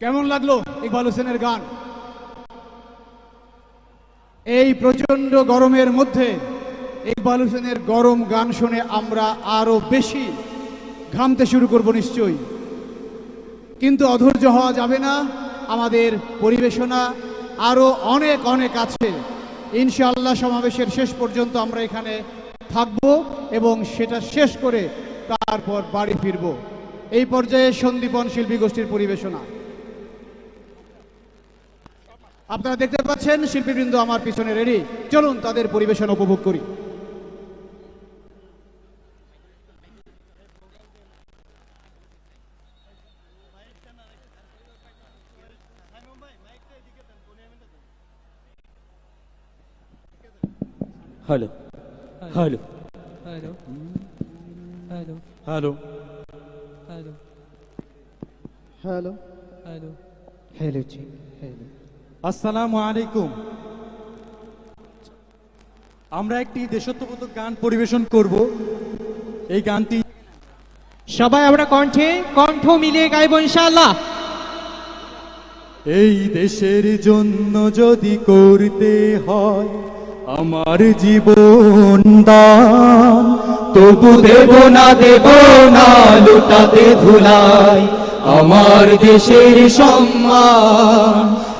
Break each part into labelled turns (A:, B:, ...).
A: কেমন লাগল ইকবাল হোসেনের গান? এই প্রচণ্ড গরমের মধ্যে ইকবাল হোসেনের গরম গান শুনে আমরা আরও বেশি ঘামতে শুরু করব নিশ্চয়ই। কিন্তু অধৈর্য হওয়া যাবে না, আমাদের পরিবেশনা আরও অনেক অনেক আছে। ইনশাআল্লাহ সমাবেশের শেষ পর্যন্ত আমরা এখানে থাকব এবং সেটা শেষ করে তারপর বাড়ি ফিরব। এই পর্যায়ে সন্দীপন শিল্পী গোষ্ঠীর পরিবেশনা। আপনারা দেখতে পাচ্ছেন শিল্পীবৃন্দ আমার পিছনে রেডি চলুন তাদের পরিবেশন উপভোগ করি।
B: Hello hello
C: hello hello
B: hello
C: hello
A: hello
C: hello
A: hello ji hello
B: আসসালামু আলাইকুম। আমরা একটি দেশত্ববোধক গান পরিবেশন করব। এই গানটি
C: সবাই আমরা কণ্ঠে কণ্ঠ মিলিয়ে গাইব ইনশাআল্লাহ।
B: এই দেশের জন্য যদি করতে হয় আমার জীবন দান তবু দেব না দেব না লুটাতে ধুলাই। আমার দেশের সম্মান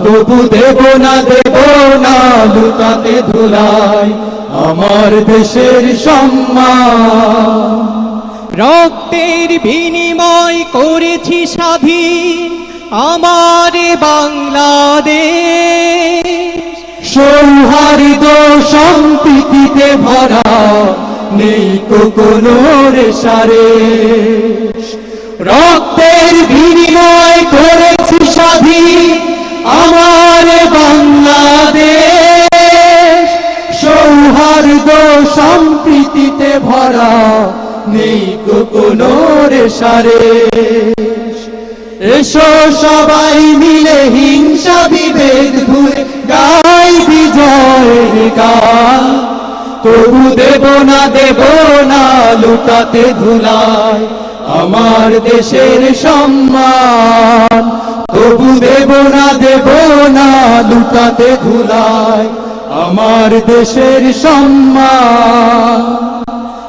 B: তবু দেব না দেব না লুটাতে ধুলাই আমার দেশের সম্মান।
C: রক্তের বিনিময় করেছি স্বাধীন আমার বাংলাদেশ।
B: সৌহার্দ্য সম্প্রীতিতে ভরা নেই কোনো রেশারে রক্তের বিনিময় করেছি স্বাধীন ভরা নেই কোনো রেশারে এসো সবাই মিলে হিংসা বিভেদ ভুলে গাই বিজয়ের গান। তবু দেব না দেব না, লুটাতে ধুলায় আমার দেশের সম্মান। তবু দেব না দেব না, লুটাতে ধুলায় আমার দেশের সম্মান।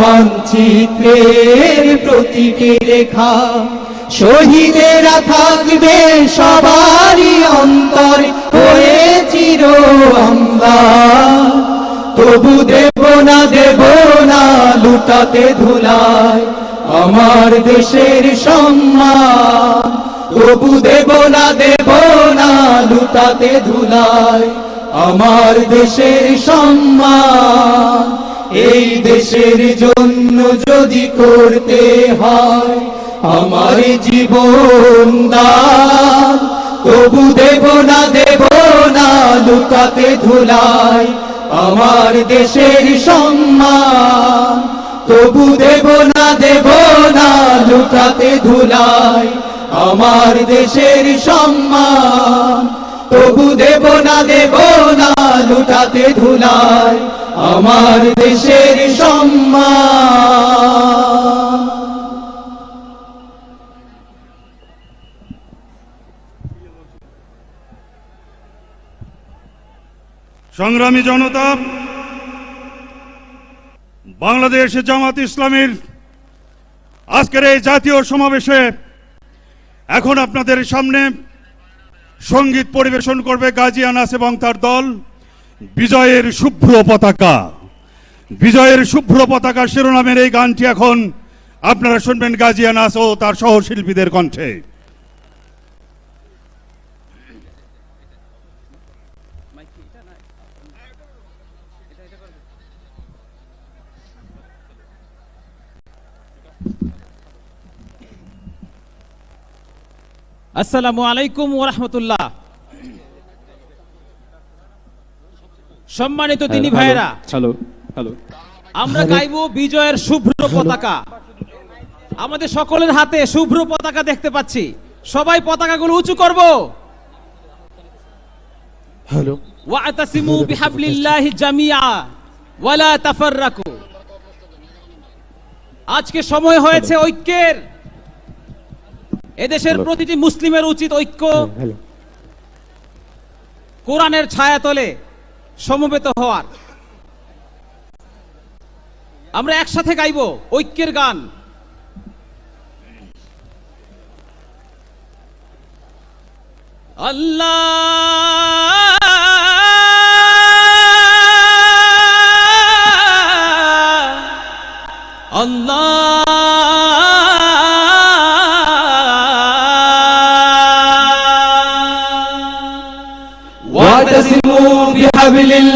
B: মানচিত্রের প্রতিটি রেখা। শহীদেরা থাকবে সবারই অন্তর হয়ে চির আমরা তবু দেব না দেব না, লুটাতে ধুলায় আমার দেশের সম্মান। তবু দেব না দেব না, লুটাতে ধুলায় আমার দেশের সম্মান। এই দেশের জন্য যদি করতে হয়, আমার জীবন দান। তবু দেব না দেব না, লুকাতে ধুলাই আমার দেশের সম্মান। তবু দেব না দেব না, লুকাতে ধুলাই আমার দেশের সম্মান। তবু দেব না দেব না লুটাতে ধুলাই আমার দেশের
D: সংগ্রামী জনতা, বাংলাদেশ জামাত ইসলামীর আজকের এই জাতীয় সমাবেশে এখন আপনাদের সামনে সংগীত পরিবেশন করবে গাজী আনাস এবং তার দল। বিজয়ের শুভ্র পতাকা। বিজয়ের শুভ্র পতাকা শিরোনামের এই গানটি এখন আপনারা শুনবেন গাজিয়া নাস ও তার সহশিল্পীদের কণ্ঠে।
E: আসসালামু আলাইকুম ওরহমতুল্লাহ সম্মানিত তিনি ভাইয়েরা
F: হ্যালো হ্যালো।
E: আমরা গাইব বিজয়ের শুভ্র পতাকা। আমাদের সকলের হাতে শুভ্র পতাকা দেখতে পাচ্ছি। সবাই পতাকাগুলো উঁচু করব।
F: হ্যালো।
E: ওয়াতাসিমু বিহাবলিল্লাহি জামিয়া ওয়ালা তাফাররাকু। আজকে সময় হয়েছে ঐক্যের। এদেশের প্রতিটি মুসলিমের উচিত ঐক্য। কোরআনের ছায়াতলে সমবেত হওয়ার। আমরা একসাথে গাইব ঐক্যের গান। আল্লাহ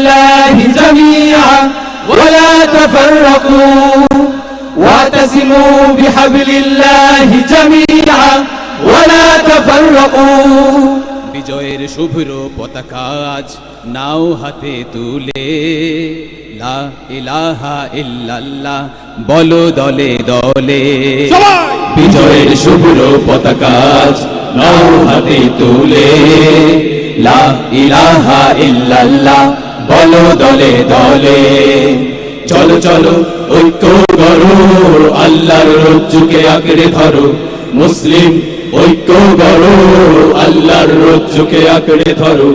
G: بحبل الله جميعا ولا تفرقوا واعتصموا بحبل الله جميعا ولا تفرقوا
E: বিজয়ের শুভ্র পতাকা আজ নাও হাতে তুলে লা ইলাহা ইল্লাল্লাহ বলো দলে দলে
G: বিজয়ের শুভ্র পতাকা আজ নাও হাতে তুলে লা ইলাহা ইল্লাল্লাহ বলো দলে দলে। চলো চলো ঐক্য গড়ো। আল্লাহর রজ্জুকে আঁকড়ে ধরো। মুসলিম ঐক্য গড়ো। আল্লাহর রজ্জুকে আঁকড়ে ধরো।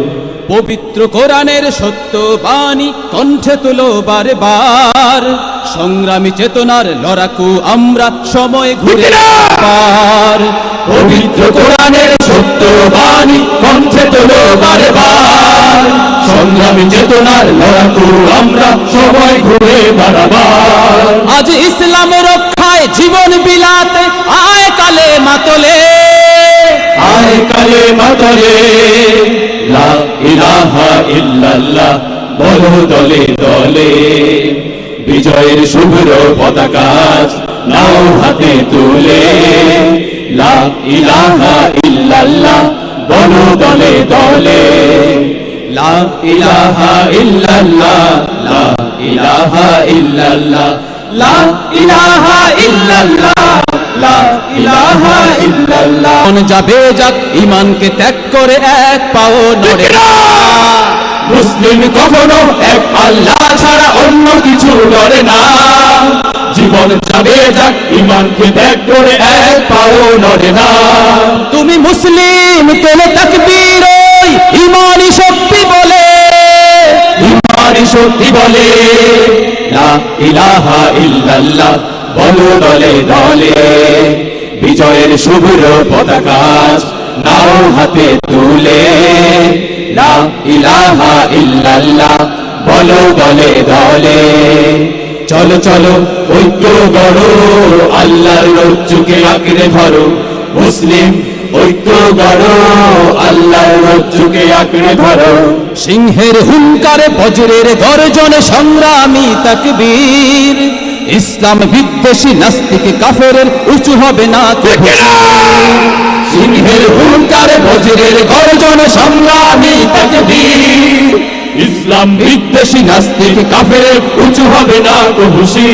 E: পবিত্র কোরআনের সত্য বাণী কণ্ঠে তুলো বারে বার সংগ্রামী চেতনার লড়াকু আমরা সময় ঘুরে পার।
G: পবিত্র কোরআনের সত্য বাণী কণ্ঠে তোলো বারবার। সংগ্রামী চেতনার লড়াকু আমরা সবাই ঘুরে বারবার
E: আজ ইসলাম রক্ষায় জীবন বিলাতে আয় কালে মাতলে।
G: আয় কালে মাতরে লা ইলাহা ইল্লাল্লাহ বলো দলে দলে। বিজয়ের শুভ্র পতাকা নাও হাতে তুলে। লা ইলাহা ইল্লাল্লাহ বলো দলে দলে। লা ইলাহা ইল্লাল্লাহ লা ইলাহা ইল্লাল্লাহ লা ইলাহা ইল্লাল্লাহ লা ইলাহা ইল্লাল্লাহ।
E: যাবে যাক ইমানকে ত্যাগ করে এক পাও নড়ে। না।
G: মুসলিম কখনো এক আল্লাহ ছাড়া অন্য কিছু ডরে না। জীবন যাবে যাক ইমানকে ত্যাগ করে এক পাও নড়ে না।
E: শক্তি বলে,
G: লা ইলাহা ইল্লাল্লাহ বলো দলে দলে। বিজয়ের শুভ্র পতাকা নাও হাতে তুলে। লা ইলাহা ইল্লাল্লাহ বলো দলে দলে। চলো চলো, ঐক্য গড়ো, আল্লাহর রজ্জুকে আঁকড়ে ধরো। মুসলিম ঐক্য গড়ো আল্লাহর রজ্জুকে আঁকড়ে ধরো।
E: সিংহের হুঙ্কারে বজ্রের গর্জনে সংগ্রামী তাকবীর। ইসলাম বিদ্বেষী নাস্তিক কাফের উঁচু হবে না
G: সিংহের হুঙ্কার বজ্রের গর্জন সংগ্রামী তাকবীর। ইসলাম বিদ্বেষী নাস্তিক কাফের উঁচু হবে না কহুশি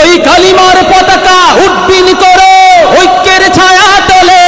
E: ওই কালিমার পতাকা উড্ডীন করো ঐক্যের ছায়া তলে।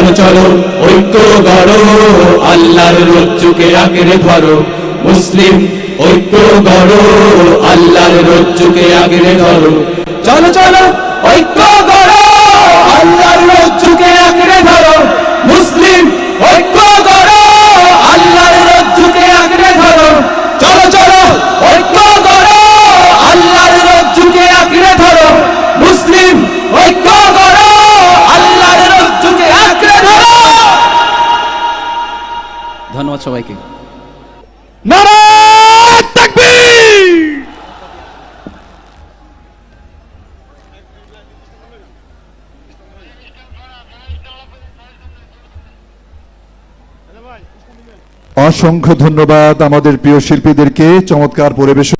G: চলো চলো ঐক্য গড়ো আল্লাহর রজ্জুকে আঁকড়ে ধরো। মুসলিম ঐক্য গড়ো আল্লাহর রজ্জুকে আগলে ধরো। চলো চলো ঐক্য ধন্যবাদ সবাইকে।
F: অসংখ্য ধন্যবাদ আমাদের প্রিয় শিল্পীদেরকে চমৎকার পরিবেশন